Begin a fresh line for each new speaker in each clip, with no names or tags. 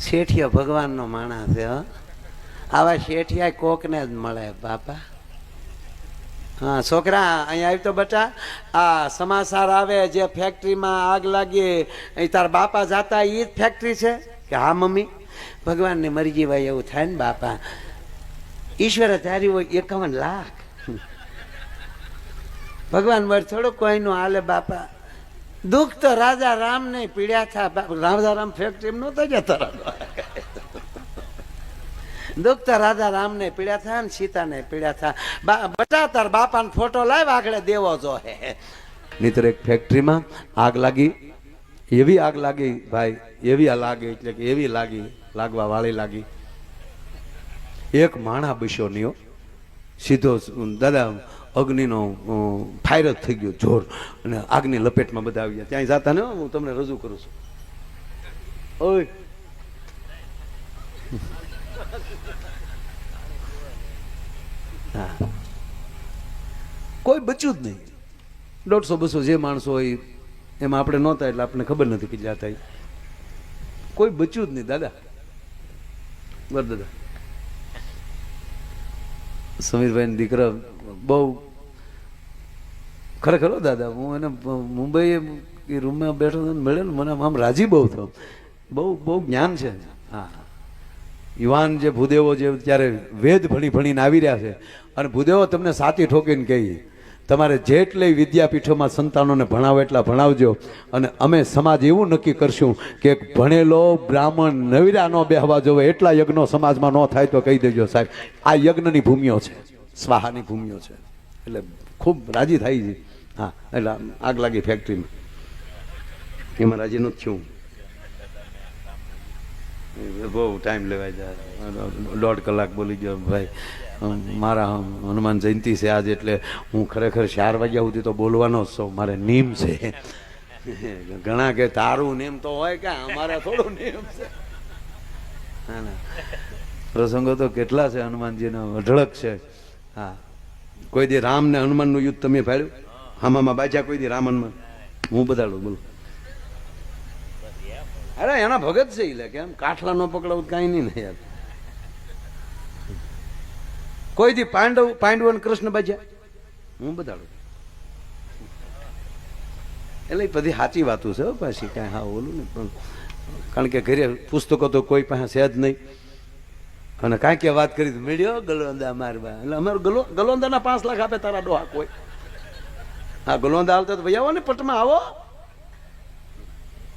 શેઠિયો ભગવાનનો માણસ છે આવા શેઠિયા કોકને જ મળે, બાપા. હા, છોકરા, અહીંયા આવી તો બટા. આ સમાચાર આવે જે ફેક્ટરીમાં આગ લાગી અહીં તાર બાપા જાતા એ જ ફેક્ટરી છે? કે હા, મમ્મી. ભગવાનની મરજી હોય એવું થાય ને, બાપા. ઈશ્વરે ધાર્યું હોય એકાવન લાખ. ભગવાન વર થોડો કોઈનું હાલે, બાપા. દુઃખ તો રાજા રામ ને પીડ્યા થા. રાજા રામ ફેક્ટરી નહોતા જતા રાજા. દુઃખ તો રાજા રામ ને પીડ્યા થા ને સીતા ને પીડ્યા થા. બા- બટા તાર બાપાનો ફોટો લાવ આગળ દેવો જો હે. નીતર એક ફેક્ટરીમાં આગ લાગી. એવી આગ લાગી ભાઈ, એવી આ લાગી એટલે કે એવી લાગી, લાગવા વાળી લાગી. એક માણા બસ્યો નહીં સીધો, દાદા અગ્નિનો ફાયર જ થઈ ગયો જોર અને આગની લપેટમાં બધા આવી ગયા ત્યાં જાતા ને હું તમને રજૂ કરું છું. ઓય. કોઈ બચ્યું જ નહીં. દોઢસો, બસો જે માણસો હોય, એમાં આપણે નહોતા એટલે આપણને ખબર નથી કે થાય. કોઈ બચ્યું જ નહીં, દાદા. બર દાદા. સમીરભાઈ દીકરા બહુ ખરેખર દાદા, હું એને મુંબઈ એ રૂમમાં બેઠો હતો મળ્યો મને આમ રાજી બહુ થયો. બહુ બહુ જ્ઞાન છે. હા. યુવાન જે ભૂદેવો જે ત્યારે વેદ ભણી ભણીને આવી રહ્યા છે. અને ભૂદેવો તમને સાચી ઠોકીને કહી, તમારે જેટલી વિદ્યાપીઠોમાં સંતાનોને ભણાવો એટલા ભણાવજો. અને અમે સમાજ એવું નક્કી કરશું કે ભણેલો બ્રાહ્મણ નવીરા ન બેહવા જોવે, એટલા યજ્ઞો સમાજમાં ન થાય તો કહી દેજો સાહેબ, આ યજ્ઞની ભૂમિઓ છે. સ્વાહાની ભૂમિઓ છે. એટલે ખૂબ રાજી થાય છે. હા, એટલે આગ લાગી ફેક્ટરીમાં એમાં રાજી નથી થયું. બહુ ટાઈમ લેવાય જાય. દોઢ કલાક બોલી ગયો, ભાઈ, મારા હનુમાન જયંતિ છે આજ એટલે હું ખરેખર ચાર વાગ્યા સુધી તો બોલવાનો જ છું. મારે નિયમ છે. ઘણા કે તારું નિયમ તો હોય કે અમારા થોડું નિયમ છે. પ્રસંગો તો કેટલા છે હનુમાનજીનો, અઢળક છે. હા. કોઈ દી રામ ને હનુમાનનું યુદ્ધ તમે ફાડ્યું હામામાં બાજા કોઈ દી રામનમાં. હું બતાડું બોલો. અરે, એના ભગત છે ઈ લે, કેમ? કાઠલા નો પકડાવું કાંઈ નહીં ને યાર. કોઈ દી પાંડવ પાંડવ અને કૃષ્ણ બાજા. હું બતાડું એટલે બધી સાચી વાતો છે પાછી, કાંઈ હા ઓલું ને પણ કારણ કે ઘરે પુસ્તકો તો કોઈ પાસે છે જ નહીં. અને કાંઈ કે વાત કરી મળ્યો ગલોંદા મારવા. એટલે અમારો ગલો, ગલોંદાના પાંચ લાખ આપે તારા ડોહા કોઈ. હા ગલોંદ આવતા તો ભાઈ આવો ને, પટમાં આવો.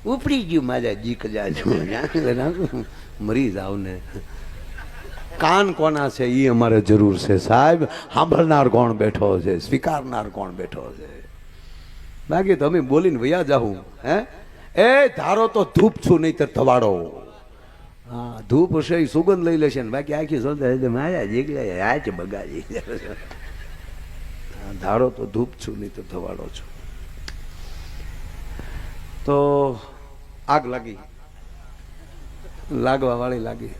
ઉપડી ગયું મારા જીક જાજુ મરી જાવ ને કાન કોના છે એ અમારે જરૂર છે, સાહેબ. સાંભળનાર કોણ બેઠો છે, સ્વીકારનાર કોણ બેઠો છે? બાકી તમે બોલીને વયા જાઉં હે? એ, ધારો તો ધૂપ છું નહીં તો ધવાડો. હા, ધૂપ હશે એ સુગંધ લઈ લેશે ને. બાકી આખી સોદા મારા જીગલે આચ બગાડી ધારો તો ધૂપ છું, નહીં તો ધવાડો છું. તો આગ લાગી. લાગવા વાળી લાગી.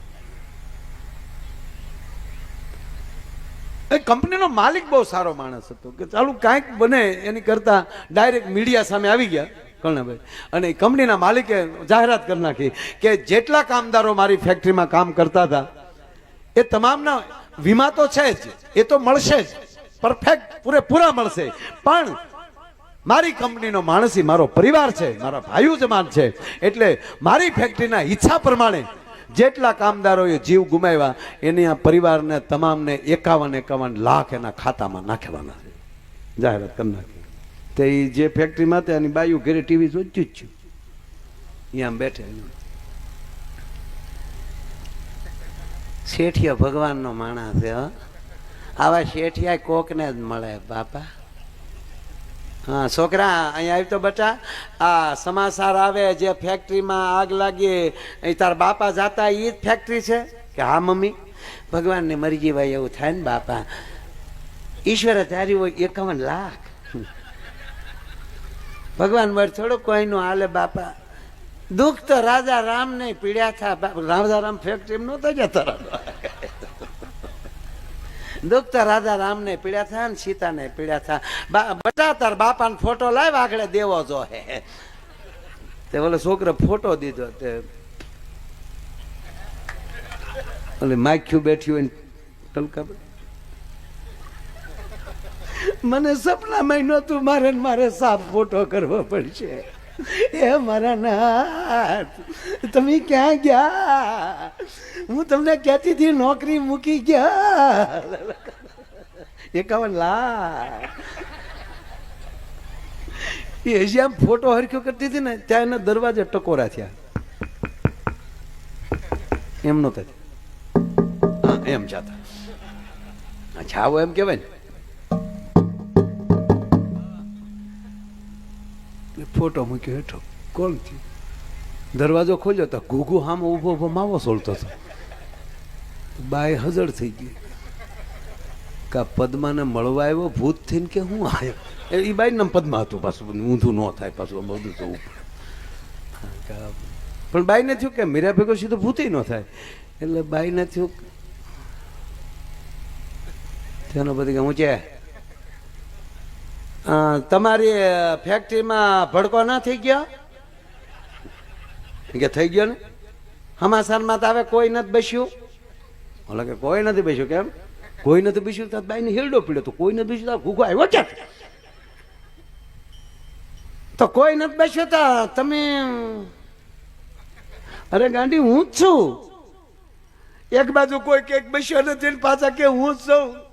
એ કંપનીનો માલિક બહુ સારો માણસ હતો કે ચાલુ કાંઈક બને એની કરતા ડાયરેક્ટ મીડિયા સામે આવી ગયા, કર્ણભાઈ. અને કંપનીના માલિકે જાહેરાત કરી નાખી કે જેટલા કામદારો મારી ફેક્ટરીમાં કામ કરતા હતા, એ તમામના વીમા તો છે જ, એ તો મળશે જ. પરફેક્ટ પૂરેપૂરા મળશે. પણ મારી કંપનીનો માણસી મારો પરિવાર છે, મારા ભાઈઓ જમાન છે. એટલે મારી ફેક્ટરીના ઈચ્છા પ્રમાણે જેટલા કામદારોએ જીવ ગુમાવ્યા, એની આ પરિવારને તમામને એકાવન એકાવન લાખ એના ખાતામાં નાખવાના છે. જાહેરાત કરી નાખી. તે જે ફેક્ટરીમાં તે એની બાયુ ઘેરે ટીવી જોઈ જ છું. અહીંયા બેઠે શેઠિયા ભગવાનનો માણસ છે, હો. આવા શેઠિયા કોકને જ મળે, બાપા. હા, છોકરા, અહીંયા આવી તો બટા. આ સમાચાર આવે જે ફેક્ટરીમાં આગ લાગી અહીં તાર બાપા જાતા એ જ ફેક્ટરી છે? કે હા, મમ્મી. ભગવાનની મરજી ભાઈ એવું થાય ને, બાપા. ઈશ્વરે ધાર્યું હોય એકાવન લાખ. ભગવાન વર થોડું કોઈનું હાલે, બાપા. દુઃખ તો રાજા રામ ને પીડ્યા થા રાજા રામ ફેક્ટરી નહોતા જતા. રહ્યા. દુઃખ તો રાજા રામ ને પીડ્યા થયા ને સીતા ને પીડ્યા થયા બટા તાર બાપાને ફોટો લાવ આગળ દેવો જો હે. તે બોલે છોકરો ફોટો દીધો તે. ઓલે માખ્યું બેઠ્યું હોય ટલકા. મને સપનામાં નહોતું, મારે મારે સાફ ફોટો કરવો પડશે. એ મારા નાથ, તમે ક્યાં ગયા? હું તમને કહેતી હતી નોકરી મૂકી ગયા? એકાવન લાખ. એ હજી આમ ફોટો હરખ્યો કરતી હતી ને, ત્યાં એના દરવાજે ટકોરા થયા. એમ નહોતા એમ જાતા. છાવો એમ કહેવાય ને. ફોટો મૂક્યો હેઠો. કોણ થયું? દરવાજો ખોલ્યો તો ઘૂઘુ હામ ઊભો ઊભો માવો સોલતો હતો. બાય હજળ થઈ ગઈ. કા પદ્માને મળવા આવ્યો? ભૂત થઈને કે હું આવ્યો? એ બાઈ નામ પદ્મા હતું પાછું ઊંધું ન થાય પાછું બધું તો પણ બાઈને થયું કે મીરા ભેગો સીધો ભૂતય ન થાય. એટલે બાઈને થયું તેનો બધી કે હું છે? તમારી ફેક્ટરીમાં ભડકો ના થઈ ગયો? કે થઈ ગયો ને? હમાસારમાં તો હવે કોઈ નથી બેસ્યું? ઓલા કે કોઈ નથી બેસ્યું, કેમ? કોઈ નથી બેસ્યું? તો બાઈને હેરડો પીડ્યો તો કોઈ નથી બેસ્યું? ઘૂઘો આવ્યો છે? તો કોઈ નથી બેસ્યો તો તમે, અરે ગાંડી હું જ છું? એક બાજુ કોઈ કેક બેસ્યો નથી પાછા કે હું જ છું?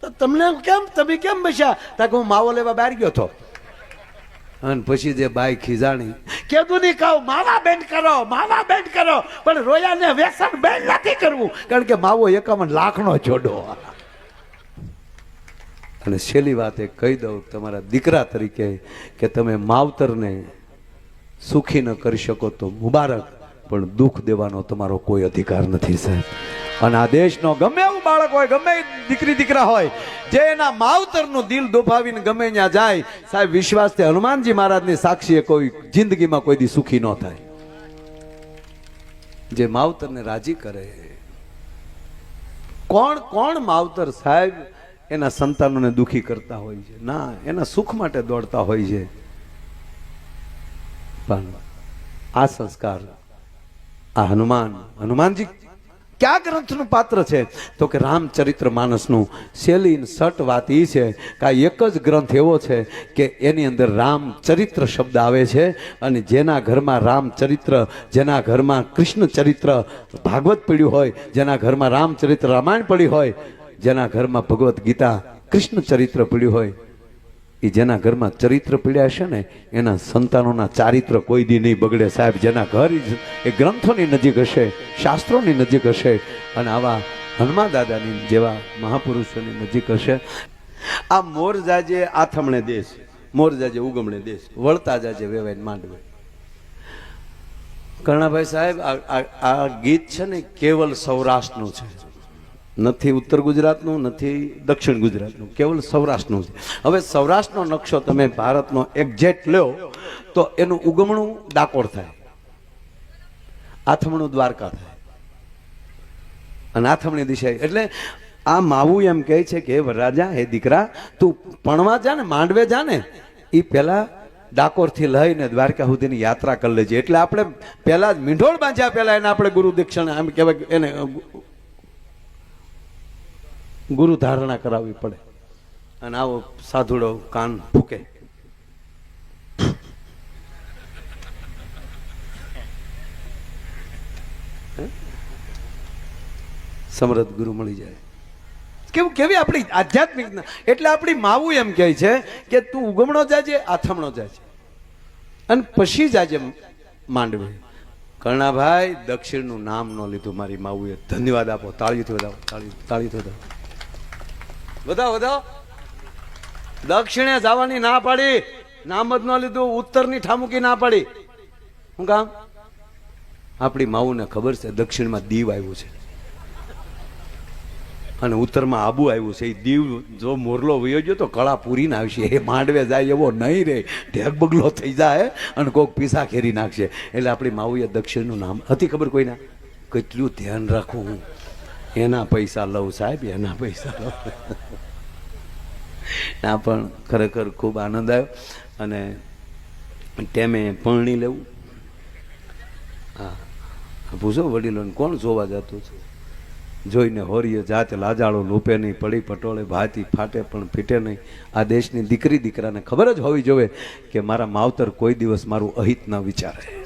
તો તમને કેમ તમે કેમ બસ્યા? તાકે હું માવો લેવા બહાર ગયો હતો અને પછી જે બાઈ ખીજાણી. કેદું નહીં કહું માવા બેન્ડ કરો માવા બેન્ડ કરો. પણ રોયાને વ્યસન બેન્ડ નથી કરવું. કારણ કે માવો એકાવન લાખનો જોડો. અને છેલ્લી વાત એ કહી દઉં તમારા દીકરા તરીકે કે તમે માવતરને સુખી ન કરી શકો તો મુબારક. પણ દુઃખ દેવાનો તમારો કોઈ અધિકાર નથી, સાહેબ. અને આ દેશનો ગમે એવું બાળક હોય, ગમે દીકરી, દીકરા હોય, જે એના માવતરનું દિલ દુભાવીને ગમે ત્યાં જાય, સાહેબ, વિશ્વાસ તે હનુમાનજી મહારાજની સાક્ષીએ કોઈ જિંદગીમાં કોઈ દી સુખી ન થાય. જે માવતરને રાજી કરે. કોણ કોણ માવતર, સાહેબ, એના સંતાનોને દુખી કરતા હોય છે? ના, એના સુખ માટે દોડતા હોય છે. પણ આ સંસ્કાર આ હનુમાન, હનુમાનજી, કયા ગ્રંથનું પાત્ર છે? તો કે રામચરિત્ર માનસનું શૈલી સટ વાત એ છે કે આ એક જ ગ્રંથ એવો છે કે એની અંદર રામચરિત્ર શબ્દ આવે છે અને જેના ઘરમાં રામચરિત્ર, જેના ઘરમાં કૃષ્ણ ચરિત્ર ભાગવત પડ્યું હોય, જેના ઘરમાં રામચરિત્ર રામાયણ પડી હોય, જેના ઘરમાં ભગવદ્ ગીતા કૃષ્ણ ચરિત્ર પડ્યું હોય એ જેના ઘરમાં ચરિત્ર પીડ્યા છે ને, એના સંતાનોના ચારિત્ર કોઈ દી નહીં બગડે સાહેબ. જેના ઘર એ ગ્રંથોની નજીક હશે, શાસ્ત્રોની નજીક હશે અને આવા હનુમાન દાદાની જેવા મહાપુરુષોની નજીક હશે. આ મોર જાજે આથમણે દેશ, મોર જાજે ઉગમણે દેશ, વળતા જાજે વેવાય માંડવે. કર્ણાભાઈ સાહેબ આ ગીત છે ને કેવલ સૌરાષ્ટ્રનું છે. નથી ઉત્તર ગુજરાતનું, નથી દક્ષિણ ગુજરાતનું, કેવલ સૌરાષ્ટ્રનું છે. હવે સૌરાષ્ટ્રનો નકશો તમે ભારતનો એક્ઝેક્ટ લ્યો, તો એનું ઉગમણું ડાકોર થાય, આથમણું દ્વારકા થાય. અને આથમણી દિશા, એટલે આ માવું એમ કહે છે કે રાજા હે દીકરા, તું પણવા જા ને, માંડવે જા ને એ પહેલાં ડાકોરથી લઈને દ્વારકા સુધીની યાત્રા કરી લેજે. એટલે આપણે પહેલા જ મીંઢોળ બાંધ્યા પહેલા એને આપણે ગુરુ દીક્ષણ આમ કહેવાય એને ગુરુ ધારણા કરાવવી પડે. અને આવો સાધુડો કાન ફૂકે. સમરથ ગુરુ મળી જાય. કેવું કેવી આપણી આધ્યાત્મિક એટલે આપણી માવું એમ કહે છે કે તું ઉગમણો જાજે, આથમણો જાજે. અને પછી જાજે માંડવી. કર્ણાભાઈ દક્ષિણનું નામ ન લીધું મારી માવુએ. ધન્યવાદ આપો તાળીથી વધાવો, તાળી તાળીથી વધાવો. વધાવો વધાવો દક્ષિણે જવાની ના પાડી નામ જ ન લીધું, ઉત્તરની ઠામુકી ના પાડી. હું કામ? આપણી માવુને ખબર છે, દક્ષિણમાં દીવ આવ્યું છે. અને ઉત્તરમાં આબુ આવ્યું છે. એ દીવ જો મોરલો વયો ગયો તો કળા પૂરીને આવશે. એ માંડવે જાય એવો નહીં રે. ઢેક બગલો થઈ જાય અને કોઈક પીસા ખેરી નાખશે. એટલે આપણી માવુએ દક્ષિણનું નામ. હતી ખબર કોઈના? કેટલું ધ્યાન રાખું હું. એના પૈસા લઉં સાહેબ, એના પૈસા લઉં. ના, પણ ખરેખર ખૂબ આનંદ આવ્યો. અને ટેમે પરણી લેવું. હા. પૂછો વડીલોને કોણ જોવા જતું છે? જોઈને હોરીએ જાત લાજાળો લૂપે નહીં, પડી પટોળે, ભાતી ફાટે પણ ફીટે નહીં. આ દેશની દીકરી દીકરાને ખબર જ હોવી જોઈએ કે મારા માવતર કોઈ દિવસ મારું અહિત ન વિચારે.